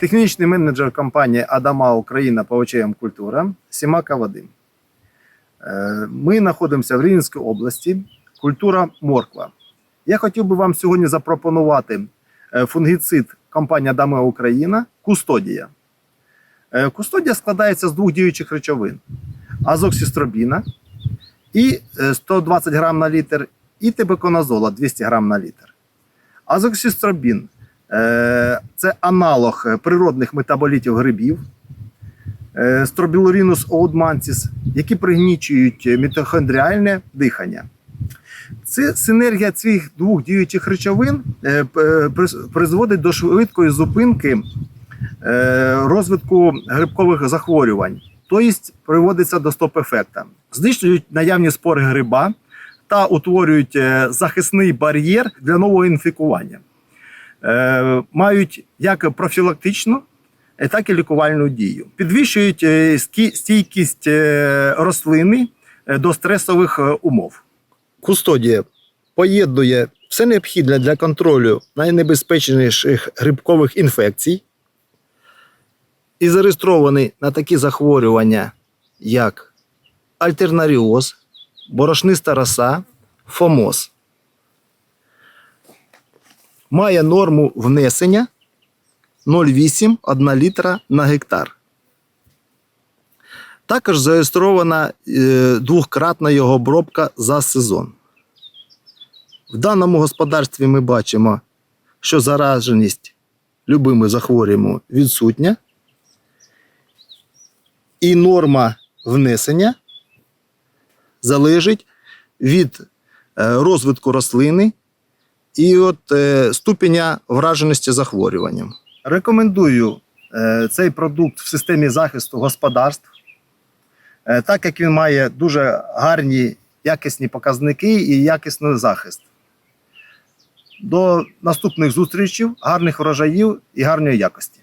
Технічний менеджер компанії Адама Україна по очеям культура Сімака Вадим. Е, Ми знаходимося в Рівненській області. Культура морква. Я хотів би вам сьогодні запропонувати е, фунгіцид компанії Адама Україна Кустодія. Е, Кустодія складається з двох діючих речовин: азоксістробіна і е, 120 грам на літр, і тибеконазола 200 грам на літр. Азоксістробін це аналог е, природних метаболітів грибів, е, стробілурінус оудманціс, які пригнічують е, мітохондріальне дихання. Це синергія цих двох діючих речовин е, е, призводить до швидкої зупинки е, розвитку грибкових захворювань, тобто приводиться до стоп-ефекта. Знищують наявні спори гриба та утворюють е, захисний бар'єр для нового інфікування. Е, Мають як профілактичну, е, так і лікувальну дію. Підвищують е, стійкість рослини до стресових умов. Кустодія поєднує все необхідне для контролю найнебезпечніших грибкових інфекцій і зареєстрований на такі захворювання, як альтернаріоз, борошниста роса, фомоз. Має норму внесення 0,8 1 літра на гектар. Також зареєстрована е, двохкратна його обробка за сезон. В даному господарстві ми бачимо, що зараженість любими захворюваннями відсутня, і норма внесення залежить від е, розвитку рослини і от е, ступеня враженості захворюванням. Рекомендую е, цей продукт в системі захисту господарств, е, так як він має дуже гарні якісні показники і якісний захист. До наступних зустрічей, гарних врожаїв і гарної якості.